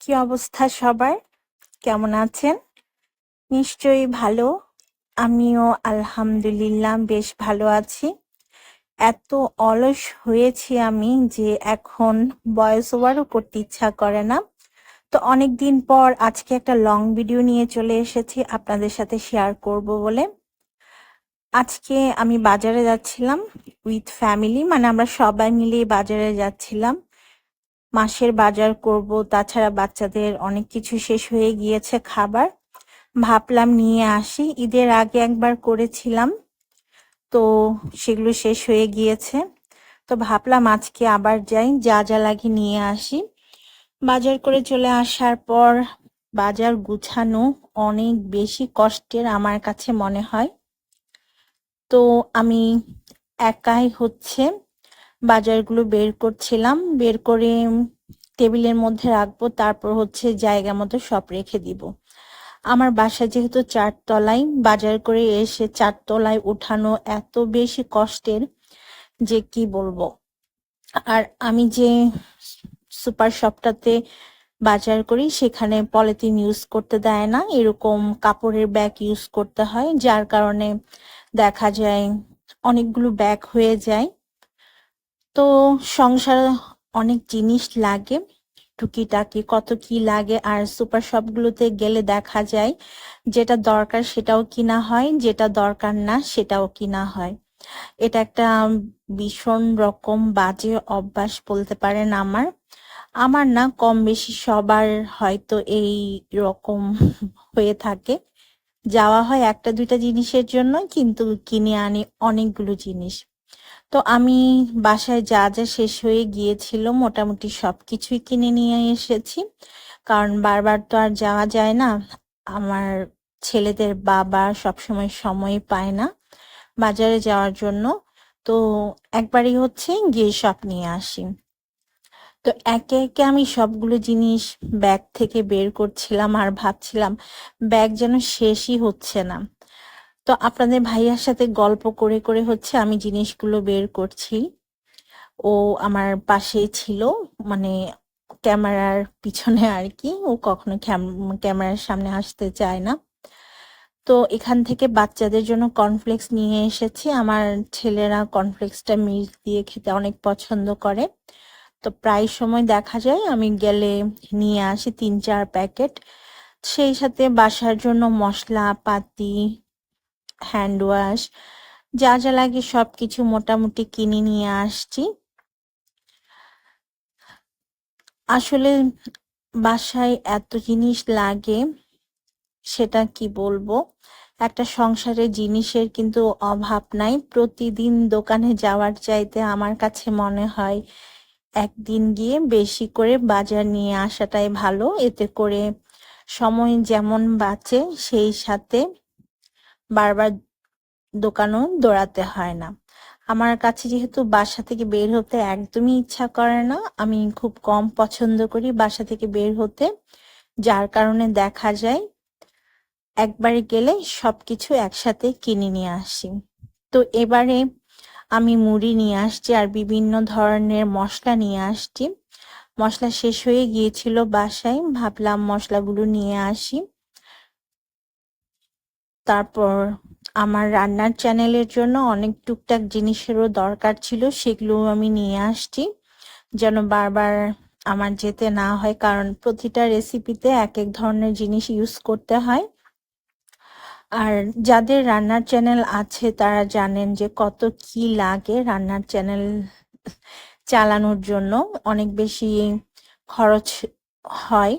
কি অবস্থা সবার? কেমন আছেন? নিশ্চয়ই ভালো। আমিও আলহামদুলিল্লাহ বেশ ভালো আছি। এত অলস হয়েছি আমি যে এখন ভয়েস ওভারও করতে ইচ্ছা করে না। তো অনেক দিন পর আজকে একটা লং ভিডিও নিয়ে চলে এসেছি আপনাদের সাথে শেয়ার করব বলে। আজকে আমি বাজারে যাচ্ছিলাম উইথ ফ্যামিলি মানে আমরা সবাই মিলে বাজারে যাচ্ছিলাম। মাসের বাজার করব, তাছাড়া বাচ্চাদের অনেক কিছু শেষ হয়ে গিয়েছে খাবার। ভাবলাম নিয়ে আসি, ঈদের আগে একবার করেছিলাম, তো সেগুলো শেষ হয়ে গিয়েছে। তো ভাবলাম আজকে আবার যাই, যা যা লাগে নিয়ে আসি। বাজার করে চলে আসার পর বাজার গুছানো অনেক বেশি কষ্টের আমার কাছে মনে হয়। তো আমি একাই হচ্ছে বাজারগুলো বের করছিলাম। বের করে টেবিলের মধ্যে রাখব, তারপর হচ্ছে জায়গা মতো সব রেখে দিব। আমার বাসা যেহেতু চারতলায় বাজার করে এসে চারতলায় উঠানো এত বেশি কষ্টের যে কি বলব? আর আমি যে সুপার শপটাতে বাজার করি, সেখানে পলিথিন ইউজ করতে দেয় না, এরকম কাপড়ের ব্যাগ ইউজ করতে হয়, যার কারণে দেখা যায় অনেকগুলো ব্যাগ হয়ে যায়। তো সংসার অনেক জিনিস লাগে, টুকিটাকি কত কি লাগে, আর সুপার শপগুলোতে গেলে দেখা যায় যেটা দরকার সেটাও কিনা হয়, যেটা দরকার না সেটাও কিনা হয়। এটা একটা ভীষণ রকম বাজে অভ্যাস বলতে পারেন আমার। আমার না কম বেশি সবার হয়তো এই রকম হয়ে থাকে। যাওয়া হয় একটা দুইটা জিনিসের জন্য, কিন্তু কিনে আনি অনেকগুলো জিনিস। তো আমি বাসায় যা যা শেষ হয়ে গিয়েছিল মোটামুটি সব কিছুই কিনে নিয়ে এসেছি। কারণ বারবার তো আর যাওয়া যায় না। আমার ছেলেদের বাবা সবসময় সময় পায় না বাজারে যাওয়ার জন্য। তো একবারই হচ্ছে গিয়ে সব নিয়ে আসি। তো একে একে আমি সবগুলো জিনিস ব্যাগ থেকে বের করছিলাম আর ভাবছিলাম ব্যাগ যেন শেষই হচ্ছে না। তো আপনাদের ভাইয়ার সাথে গল্প করে করে হচ্ছে আমি জিনিসগুলো বের করছি। ও আমার পাশে ছিল মানে ক্যামেরার পিছনে আর কি, ও কখনো ক্যামেরার সামনে আসতে চায় না। তো এখান থেকে বাচ্চাদের জন্য কর্নফ্লেক্স নিয়ে এসেছি। আমার ছেলেরা কর্নফ্লেক্সটা মিল্ক দিয়ে খেতে অনেক পছন্দ করে। তো প্রায় সময় দেখা যায়, আমি গেলে নিয়ে আসি তিন, চার প্যাকেট। সেই সাথে বাসার জন্য মশলা, পাতি হ্যান্ড ওয়াশ যা যা লাগে সব কিছু মোটামুটি কিনে নিয়ে আসছি। আসলে বাসায় এত জিনিস লাগে, সেটা কি বলব? একটা সংসারে জিনিসের কিন্তু অভাব নাই। প্রতিদিন দোকানে যাওয়ার চাইতে আমার কাছে মনে হয় একদিন গিয়ে বেশি করে বাজার নিয়ে আসাটাই ভালো। এতে করে সময় যেমন বাঁচে, সেই সাথে বারবার দোকানও দৌড়াতে হয় না। আমার কাছে যেহেতু বাসা থেকে বের হতে একদমই ইচ্ছা করে না, আমি খুব কম পছন্দ করি বাসা থেকে বের হতে, যার কারণে দেখা যায় একবারে গেলে সবকিছু একসাথে কিনে নিয়ে আসি। তো এবারে আমি মুড়ি নিয়ে আসছি আর বিভিন্ন ধরনের মশলা নিয়ে আসছি। মশলা শেষ হয়ে গিয়েছিল বাসায়, ভাবলাম মশলাগুলো নিয়ে আসি। তারপর আমার রান্নার চ্যানেলের জন্য অনেক টুকটাক জিনিসেরও দরকার ছিল সেগুলো আমি নিয়ে আসছি। যেন বারবার আমার যেতে না হয়, কারণ প্রতিটা রেসিপিতে এক এক ধরনের জিনিস ইউজ করতে হয়। আর যাদের রান্নার চ্যানেল আছে, তারা জানেন যে কত কি লাগে রান্নার চ্যানেল চালানোর জন্য। অনেক বেশি খরচ হয়।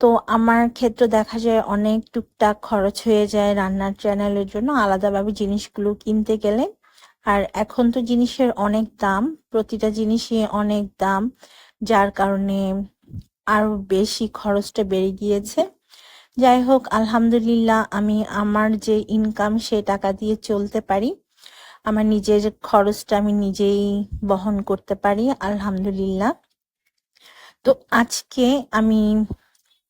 তো আমার ক্ষেত্রে দেখা যায় অনেক টুকটাক খরচ হয়ে যায় রান্নার চ্যানেলের জন্য আলাদাভাবে জিনিসগুলো কিনতে গেলে। আর এখন তো জিনিসের অনেক দাম, প্রতিটা জিনিসই অনেক দাম, যার কারণে আরও বেশি খরচটা বেড়ে গিয়েছে। যাই হোক, আলহামদুলিল্লাহ আমি আমার যে ইনকাম সে টাকা দিয়ে চলতে পারি। আমার নিজের খরচটা আমি নিজেই বহন করতে পারি, আলহামদুলিল্লাহ। তো আজকে আমি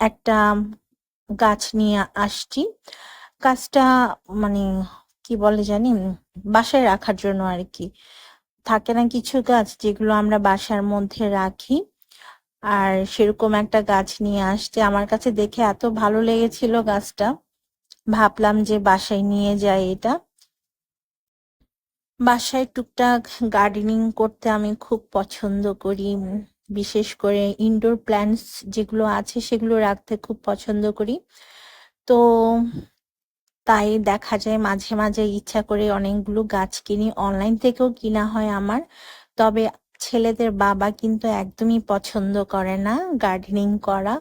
একটা গাছ নিয়ে আসছি। গাছটা মানে কি বলে জানি? বাসায় রাখার জন্য আর কি থাকে না কিছু গাছ যেগুলো আমরা বাসার মধ্যে রাখি। আর সেরকম একটা গাছ নিয়ে আসছে। আমার কাছে দেখে এত ভালো লেগেছিল গাছটা। ভাবলাম যে বাসায় নিয়ে যাই এটা। বাসায় টুকটাক গার্ডেনিং করতে আমি খুব পছন্দ করি। বিশেষ করে ইনডোর প্ল্যান্টস যেগুলো আছে সেগুলো রাখতে খুব পছন্দ করি। তো তাই দেখা যায় মাঝে মাঝে ইচ্ছা করে অনেকগুলো গাছ কিনি। অনলাইন থেকেও কিনা হয় আমার। তবে ছেলেদের বাবা কিন্তু একদমই পছন্দ করে না গার্ডেনিং করা।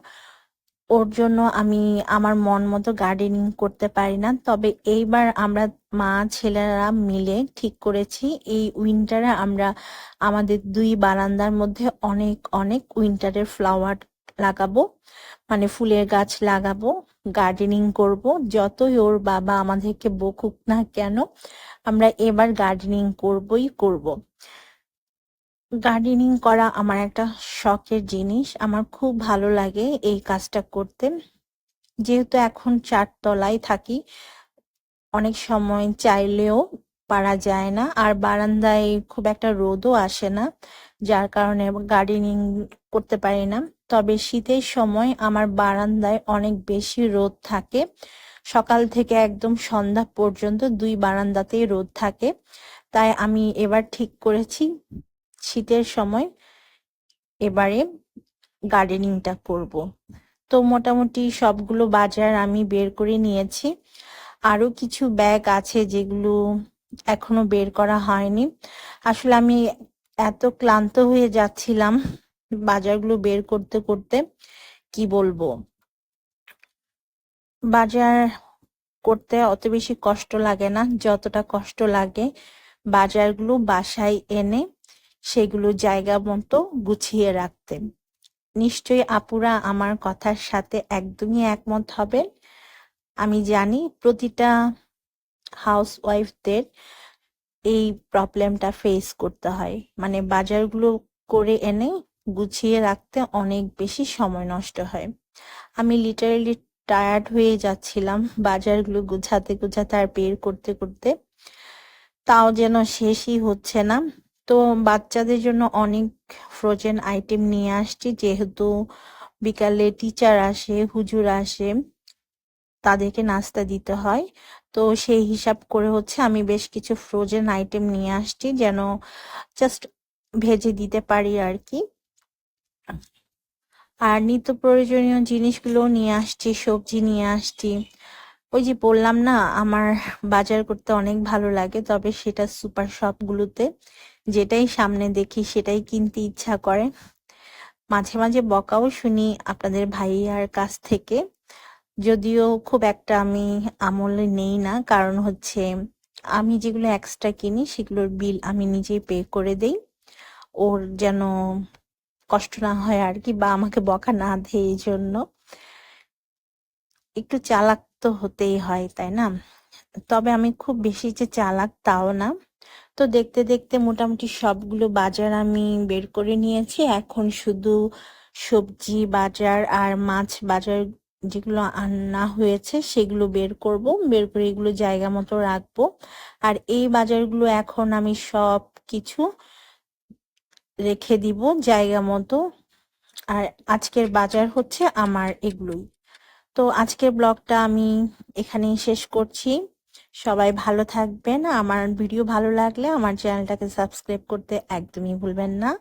ওর জন্য আমি আমার মন মতো গার্ডেনিং করতে পারি না। তবে এইবার আমরা মা ছেলেরা মিলে ঠিক করেছি, এই উইন্টারে আমরা আমাদের দুই বারান্দার মধ্যে অনেক অনেক উইন্টারের ফ্লাওয়ার লাগাবো মানে ফুলের গাছ লাগাবো গার্ডেনিং করব। যতই ওর বাবা আমাদেরকে বকুক না কেন, আমরা এবার গার্ডেনিং করবই করব। গার্ডেনিং করা আমার একটা শখের জিনিস। আমার খুব ভালো লাগে এই কাজটা করতে। যেহেতু এখন চারতলায় থাকি, অনেক সময় চাইলেও পারা যায় না। আর বারান্দায় খুব একটা রোদও আসে না, যার কারণে গার্ডেনিং করতে পারি না। তবে শীতের সময় আমার বারান্দায় অনেক বেশি রোদ থাকে। সকাল থেকে একদম সন্ধ্যা পর্যন্ত দুই বারান্দাতেই রোদ থাকে। তাই আমি এবার ঠিক করেছি শীতের সময় এবারে গার্ডেনিংটা করব। তো মোটামুটি সবগুলো বাজার আমি বের করে নিয়েছি। আরও কিছু ব্যাগ আছে যেগুলো এখনও বের করা হয়নি। আসলে আমি এত ক্লান্ত হয়ে যাচ্ছিলাম বাজারগুলো বের করতে করতে, কি বলব? বাজার করতে অত বেশি কষ্ট লাগে না, যতটা কষ্ট লাগে বাজারগুলো বাসায় এনে সেগুলো জায়গা মতো গুছিয়ে রাখতে নিশ্চয়ই আপুরা আমার কথার সাথে একদমই একমত হবেন। আমি জানি প্রতিটা হাউস ওয়াইফদের এই প্রবলেমটা ফেস করতে হয়। মানে বাজারগুলো করে এনে গুছিয়ে রাখতে অনেক বেশি সময় নষ্ট হয়। আমি লিটারেলি টায়ার্ড হয়ে যাচ্ছিলাম বাজারগুলো গুছাতে গুছাতে আর বের করতে করতে। তাও যেন শেষই হচ্ছে না। তো বাচ্চাদের জন্য অনেক ফ্রোজেন আইটেম নিয়ে আসছি। যেহেতু বিকালে টিচার আসে, হুজুর আসে, তাদেরকে নাস্তা দিতে হয়। তো সেই হিসাব করে হচ্ছে আমি বেশ কিছু ফ্রোজেন আইটেম নিয়ে আসছি যেন জাস্ট ভেজে দিতে পারি আর কি আর নিত্য প্রয়োজনীয় জিনিসগুলো নিয়ে আসছি, সবজি নিয়ে আসছি। ওই যে বললাম না, আমার বাজার করতে অনেক ভালো লাগে, তবে সেটা সুপার শপগুলোতে যেটাই সামনে দেখি সেটাই কিনতে ইচ্ছা করে। মাঝে মাঝে বকাও শুনি আপনাদের ভাইয়ার কাছ থেকে। যদিও খুব একটা আমি আমলে নেই না, কারণ হচ্ছে আমি যেগুলো এক্সট্রা কিনি সেগুলোর বিল আমি নিজেই পে করে দেই। ওর যেন কষ্ট না হয় আর কি, বা আমাকে বকা না দেয় এই জন্য। একটু চালাক তো হতেই হয়, তাই না? তবে আমি খুব বেশি যে চালাক তাও না। তো দেখতে দেখতে মোটামুটি সবগুলো বাজার আমি বের করে নিয়েছি। এখন শুধু সবজি বাজার আর মাছ বাজার যেগুলো আনা হয়েছে সেগুলো বের করব। বের করে এগুলো জায়গা মতো রাখব। আর এই বাজারগুলো এখন আমি সব কিছু রেখে দিব জায়গা মতো। আর আজকের বাজার হচ্ছে আমার এগুলোই। তো আজকের ব্লগটা আমি এখানেই শেষ করছি। সবাই ভালো থাকবেন। আমার ভিডিও ভালো লাগলে আমার চ্যানেলটাকে সাবস্ক্রাইব করতে একদমই ভুলবেন না।